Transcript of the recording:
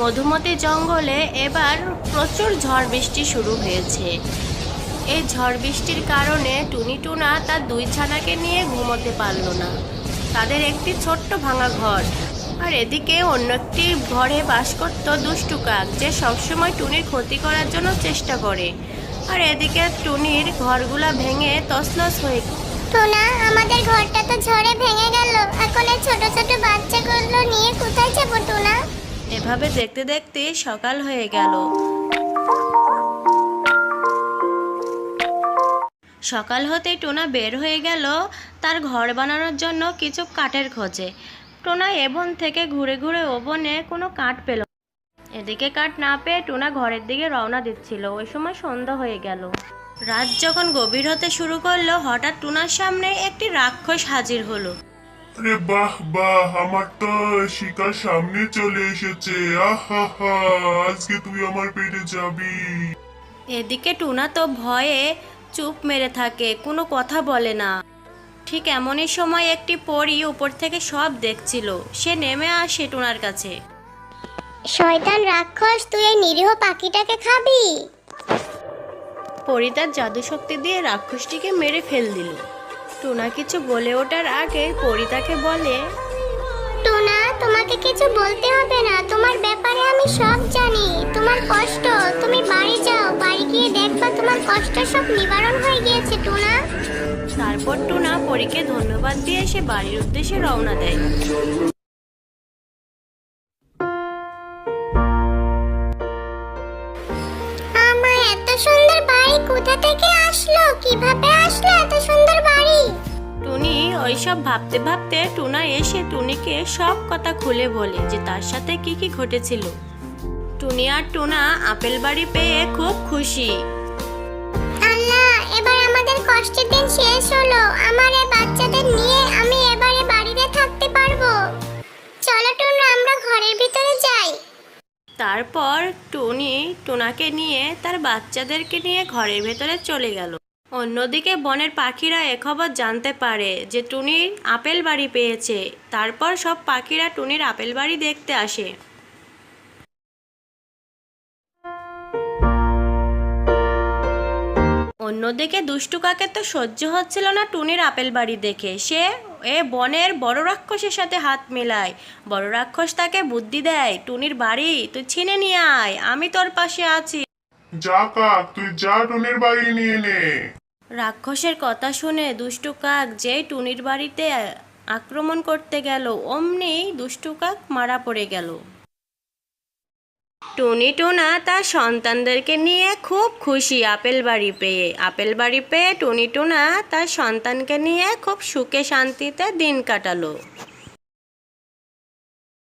মধুমতি জঙ্গলে এবার প্রচুর ঝড় বৃষ্টি শুরু হয়েছে। এই ঝড় বৃষ্টির কারণে টুনি টুনা তার দুই ছানাকে নিয়ে ঘুমোতে পারল না। তাদের একটি ছোট্ট ভাঙা ঘর, আর এদিকে অন্য একটি ঘরে বাস করত দুষ্টু কাক, যে সবসময় টুনির ক্ষতি করার জন্য চেষ্টা করে। আর এদিকে টুনির ঘরগুলা ভেঙে তসলস হয়ে টোনা, আমাদের ঘরটা তো ঝড়ে ভেঙে গেল। এখন এই ছোট ছোট বাচ্চাগুলো নিয়ে কোথায় যাব, টোনা? এভাবে দেখতে দেখতে সকাল হয়ে গেল। সকাল হতেই টোনা বের হয়ে গেল তার ঘর বানানোর জন্য কিছু কাঠের খোঁজে। টোনা এবন থেকে ঘুরে ঘুরে ওবনে কোনো কাঠ পেল। এদিকে কাঠ না পেয়ে টোনা ঘরের দিকে রওনা দিচ্ছিল। ওই সময় সন্ধ্যা হয়ে গেল। রাত যখন গভীর হতে শুরু করল, হঠাৎ টুনার সামনে একটি রাক্ষস হাজির হলো। আরে বাহ বাহ আমার তো শিকার সামনে চলে এসেছে। আহা হা আজকে তুই আমার পেটে যাবি। এদিকে টুনা তো ভয়ে চুপ মেরে থাকে কোনো কথা বলে না। ঠিক এমনই সময় একটি পরী উপর থেকে সব দেখছিল। সে নেমে আসে টুনার কাছে। শয়তান রাক্ষস তুই এই নিরীহ পাখিটাকে খাবি? পরী তার জাদু শক্তি দিয়ে রাক্ষসটিকে মেরে ফেল দিল। টুনা কিছু বলে ওঠার আগে পরী তাকে বলে টোনা তোমাকে কিছু বলতে হবে না। তোমার ব্যাপারে আমি সব জানি। তোমার কষ্ট তুমি বাড়ি যাও। বাড়ি গিয়ে দেখবা তোমার কষ্ট সব নিবারণ হয়ে গিয়েছে টোনা। তারপর টুনা পরীকে ধন্যবাদ দিয়ে সে বাড়ির উদ্দেশ্যে রওনা দেয়। আমার এত সুন্দর বাড়ি কোথা থেকে আসলো? কীভাবে আসলো এত সুন্দর বাড়ি? টুনি। ওইসব ভাবতে ভাবতে টুনা এসে টুনিকে সব কথা খুলে বলে যে তার সাথে কি কি ঘটেছিল। টুনি আর টুনা আপেল বাড়ি পেয়ে খুব খুশি। আল্লাহ এবার আমাদের কষ্টের দিন শেষ হলো। আমার এই বাচ্চাদের নিয়ে আমি এবারে বাড়িতে থাকতে পারব। চলো টুনু আমরা ঘরের ভিতরে যাই। তারপর টুনি টুনাকে নিয়ে তার বাচ্চাদেরকে নিয়ে ঘরের ভেতরে চলে গেল। অন্যদিকে বনের পাখিরা এ খবর জানতে পারে যে টুনির আপেল বাড়ি পেয়েছে। তারপর সব পাখিরা টুনির আপেল বাড়ি দেখতে আসে। অন্যদিকে দুষ্টু কাকে তো সহ্য হচ্ছিল না টুনির আপেল বাড়ি দেখে। সে এ বনের বড় রাক্ষসের সাথে হাত মেলায়। বড় রাক্ষস তাকে বুদ্ধি দেয়, টুনির বাড়ি, তুই ছিনে নিয়ে আয়, আমি তোর পাশে আছি। যা কাক, তুই যা টুনের বাড়ি নিয়ে নে। রাক্ষসের কথা শুনে দুষ্টু কাক যে টুনির বাড়িতে আক্রমণ করতে গেল, অমনি দুষ্টু কাক মারা পড়ে গেল। টুনি টুনা তার সন্তানদেরকে নিয়ে খুব খুশি আপেল বাড়ি পেয়ে। আপেল বাড়ি পেয়ে টুনি টুনা তার সন্তানকে নিয়ে খুব সুখে শান্তিতে দিন কাটালো।